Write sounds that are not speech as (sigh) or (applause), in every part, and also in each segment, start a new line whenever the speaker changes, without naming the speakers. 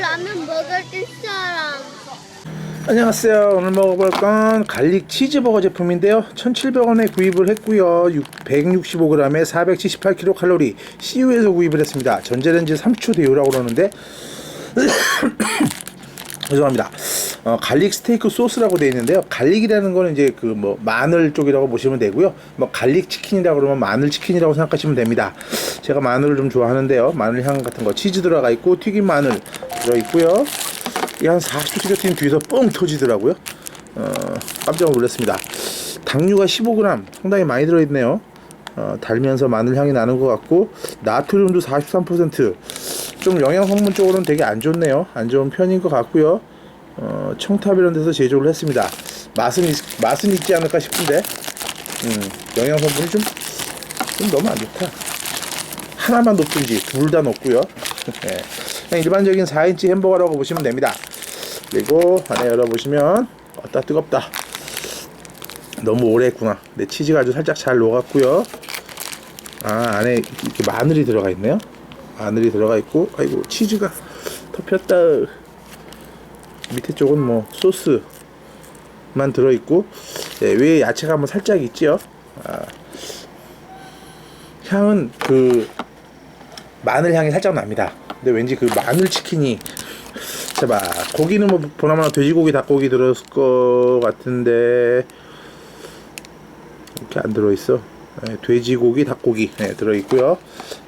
라면 먹을 사람.
안녕하세요. 오늘 먹어볼 건 갈릭 치즈버거 제품인데요. 1,700원에 구입을 했고요. 165g에 478kcal CU에서 구입을 했습니다. 전자레인지 30초 데우라고 그러는데 죄송합니다. 어, 갈릭 스테이크 소스라고 되어 있는데요. 갈릭이라는 거는 이제 그 뭐 마늘 쪽이라고 보시면 되고요. 뭐 갈릭 치킨이라고 그러면 마늘 치킨이라고 생각하시면 됩니다. 제가 마늘을 좀 좋아하는데요. 마늘 향 같은 거 치즈 들어가 있고 튀김 마늘 들어 있고요. 이게 한 40초 튀겨뜨린 뒤에서 뻥 터지더라고요. 어, 깜짝 놀랐습니다. 당류가 15g 상당히 많이 들어있네요. 어, 달면서 마늘 향이 나는 것 같고 나트륨도 43% 좀 영양 성분 쪽으로는 되게 안 좋네요. 안 좋은 편인 것 같고요. 어, 청탑 이런 데서 제조를 했습니다. 맛은 있, 맛은 있지 않을까 싶은데 음, 영양 성분이 좀, 좀 너무 안 좋다. 하나만 높든지 둘 다 높고요. (laughs) 예. 그냥 일반적인 4인치 햄버거라고 보시면 됩니다. 그리고 안에 열어보시면 어따 뜨겁다. 너무 오래 했구나. 내 치즈가 아주 살짝 잘 녹았고요. 아 안에 이렇게 마늘이 들어가 있네요. 마늘이 들어가 있고 아이고 치즈가 덮였다. 밑에 쪽은 뭐 소스만 들어 있고 네, 위에 야채가 한번 살짝 있지요. 아, 향은 그 마늘 향이 살짝 납니다. 근데 왠지 그 마늘 치킨이 제발 고기는 뭐 보나마나 돼지고기 닭고기 들었을 것 같은데 이렇게 안 들어있어. 네, 돼지고기 닭고기 네, 들어있고요.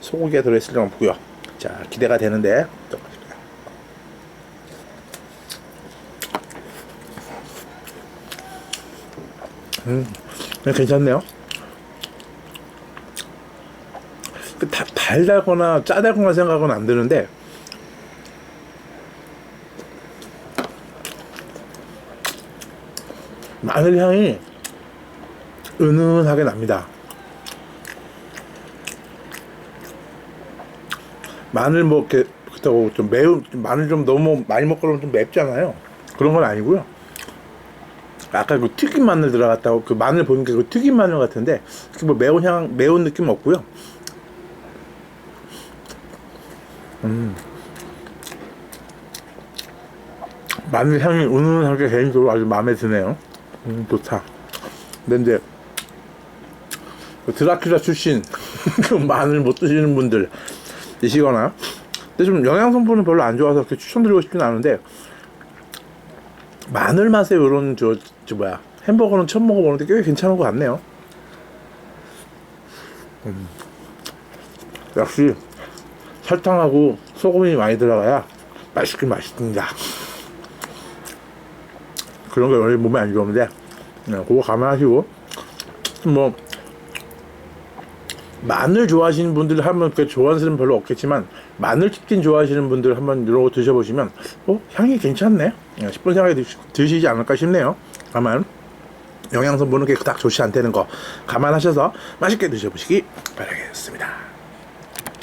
소고기가 들어있을 리 없고요. 자 기대가 되는데. 음 네, 괜찮네요. 그 다, 달달거나 짜달거나 생각은 안 드는데 마늘 향이 은은하게 납니다. 마늘 뭐 이렇게 그렇다고 좀 매운 마늘 좀 너무 많이 먹고 그러면 좀 맵잖아요. 그런 건 아니고요. 아까 그 튀김 마늘 들어갔다고 그 마늘 보니까 그 튀김 마늘 같은데 특히 뭐 매운 향 매운 느낌 없고요. 음. 마늘 향이 은은하게 개인적으로 아주 마음에 드네요. 음, 좋다. 근데 이제 그 드라큘라 출신 (laughs) 그 마늘 못 드시는 분들 드시거나 근데 좀 영양 성분은 별로 안 좋아서 그렇게 추천드리고 싶진 않은데 마늘 맛의 이런 저, 저 뭐야 햄버거는 처음 먹어보는데 꽤 괜찮은 것 같네요. 음. 역시 설탕하고 소금이 많이 들어가야 맛있긴 맛있습니다. 그런 거 원래 몸에 안 좋은데, 네, 그거 감안하시고, 뭐, 마늘 좋아하시는 분들 하면 그 좋아하시는 별로 없겠지만, 마늘 치킨 좋아하시는 분들 한번 거 드셔보시면, 어, 향이 괜찮네? 네, 싶은 생각이 드시, 드시지 않을까 싶네요. 다만, 영양성분은 그렇게 딱 좋지 않다는 거 감안하셔서 맛있게 드셔보시기 바라겠습니다.